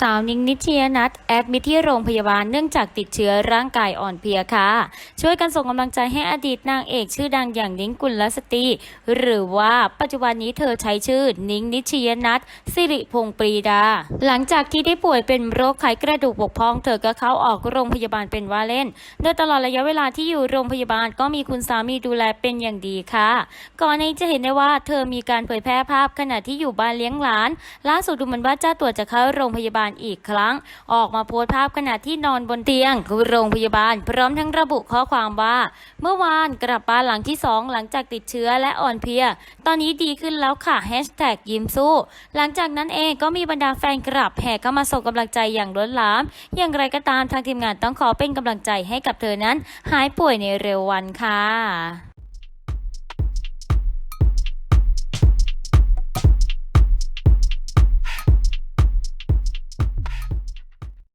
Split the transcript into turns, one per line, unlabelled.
สาวนิ้งนิชยนัทแอดมิที่โรงพยาบาลเนื่องจากติดเชื้อร่างกายอ่อนเพลียค่ะ ช่วยกันส่งกำลังใจให้อดีตนางเอกชื่อดังอย่างนิ้งกุลสตรีหรือว่าปัจจุบันนี้เธอใช้ชื่อนิ้งนิชยนัทสิริพงปรีดา หลังจากที่ได้ป่วยเป็นโรคไขกระดูกบกพร่อง เธอก็เข้าออกโรงพยาบาลเป็นว่าเล่น โดยตลอดระยะเวลาที่อยู่โรงพยาบาลก็มีคุณสามีดูแลเป็นอย่างดีค่ะ ก่อนหนี้จะเห็นได้ว่าเธอมีการเผยแพร่ภาพขณะที่อยู่บ้านเลี้ยงหลาน ล่าสุดดูเหมือนว่าเจ้าตัวจะเข้าโรงพยาบาลาลอีกครั้ง ออกมาโพสต์ภาพขณะที่นอนบนเตียงโรงพยาบาล พร้อมทั้งระบุข้อความว่า เมื่อวานกลับบ้านหลังที่สองหลังจากติดเชื้อและอ่อนเพลีย ตอนนี้ดีขึ้นแล้วค่ะแฮชแท็กยิ้มสู้ หลังจากนั้นเองก็มีบรรดาแฟนคลับแห่เข้ามาส่งกำลังใจอย่างล้นหลาม อย่างไรก็ตามทางทีมงานต้องขอเป็นกำลังใจให้กับเธอนั้น หายป่วยในเร็ววันค่ะ